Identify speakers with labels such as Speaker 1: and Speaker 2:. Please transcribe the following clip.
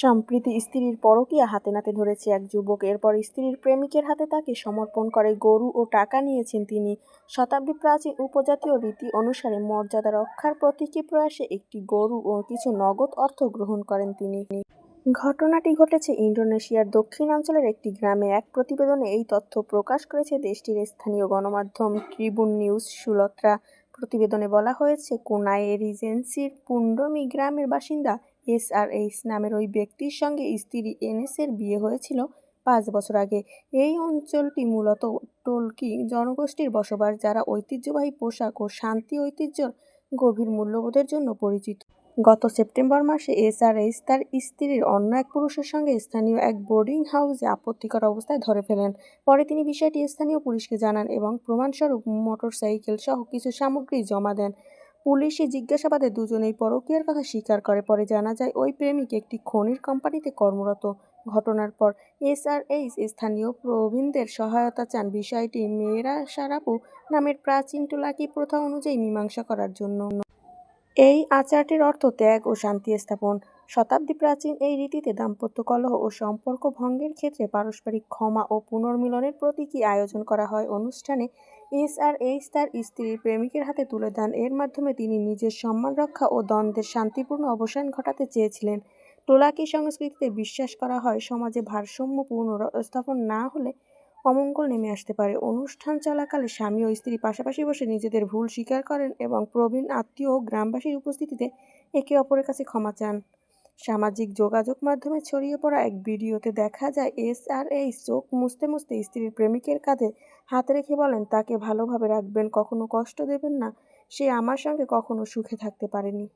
Speaker 1: সম্প্রতি স্ত্রীর পরকীয়া হাতে নাতে ধরেছে এক যুবক। এরপর স্ত্রীর প্রেমিকের হাতে তাকে সমর্পণ করে গরু ও টাকা নিয়েছেন তিনি। শতাব্দী প্রাচীন উপজাতীয় রীতি অনুসারে মর্যাদা রক্ষার প্রতীকী প্রয়াসে একটি গরু ও কিছু নগদ অর্থ গ্রহণ করেন তিনি। ঘটনাটি ঘটেছে ইন্দোনেশিয়ার দক্ষিণাঞ্চলের একটি গ্রামে। এক প্রতিবেদনে এই তথ্য প্রকাশ করেছে দেশটির স্থানীয় গণমাধ্যম ট্রিবুন নিউজ সুলত্রা। প্রতিবেদনে বলা হয়েছে, কোনায়ে রিজেন্সির পুন্ডমি গ্রামের বাসিন্দা এস আর এইচ নামের ওই ব্যক্তির সঙ্গে স্ত্রী এনএসের বিয়ে হয়েছিল পাঁচ বছর আগে। এই অঞ্চলটি মূলত টোলকি জনগোষ্ঠীর বসবাস, যারা ঐতিহ্যবাহী পোশাক ও শান্তি ঐতিহ্যর গভীর মূল্যবোধের জন্য পরিচিত। গত সেপ্টেম্বর মাসে এসআরএইচ তার স্ত্রীর অন্য এক পুরুষের সঙ্গে স্থানীয় এক বোর্ডিং হাউসে আপত্তিকর অবস্থায় ধরে ফেলেন। পরে তিনি বিষয়টি স্থানীয় পুলিশকে জানান এবং প্রমাণস্বরূপ মোটরসাইকেল সহ কিছু সামগ্রী জমা দেন। পুলিশি জিজ্ঞাসাবাদে দুজনেই পরকীয়ার কথা স্বীকার করে। পরে জানা যায়, ওই প্রেমিক একটি খনির কোম্পানিতে কর্মরত। ঘটনার পর এসআরএইচ স্থানীয় প্রবীণদের সহায়তা চান বিষয়টি মেয়েরা সারাপু নামের প্রাচীন টোলাকি প্রথা অনুযায়ী মীমাংসা করার জন্য। এই আচারটির অর্থ ত্যাগ ও শান্তি স্থাপন। শতাব্দী প্রাচীন এই রীতিতে দাম্পত্য কলহ ও সম্পর্ক ভঙ্গের ক্ষেত্রে পারস্পরিক ক্ষমা ও পুনর্মিলনের প্রতীকী আয়োজন করা হয়। অনুষ্ঠানে এস আর এইচ তার স্ত্রীর প্রেমিকের হাতে তুলে দেন। এর মাধ্যমে তিনি নিজের সম্মান রক্ষা ও দ্বন্দ্বের শান্তিপূর্ণ অবসান ঘটাতে চেয়েছিলেন। টোলাকি সংস্কৃতিতে বিশ্বাস করা হয়, সমাজে ভারসাম্য পুনরস্থাপন না হলে অমঙ্গল নেমে আসতে পারে। অনুষ্ঠান চলাকালে স্বামী ও স্ত্রী পাশাপাশি বসে নিজেদের ভুল স্বীকার করেন এবং প্রবীণ আত্মীয় ও গ্রামবাসীর উপস্থিতিতে একে অপরের কাছে ক্ষমা চান। সামাজিক যোগাযোগ মাধ্যমে ছড়িয়ে পড়া এক ভিডিওতে দেখা যায়, এস আর এইচ চোখ মুছতে মুছতে স্ত্রীর প্রেমিকের কাঁধে হাত রেখে বলেন, তাকে ভালোভাবে রাখবেন, কখনো কষ্ট দেবেন না। সে আমার সঙ্গে কখনো সুখে থাকতে পারেনি।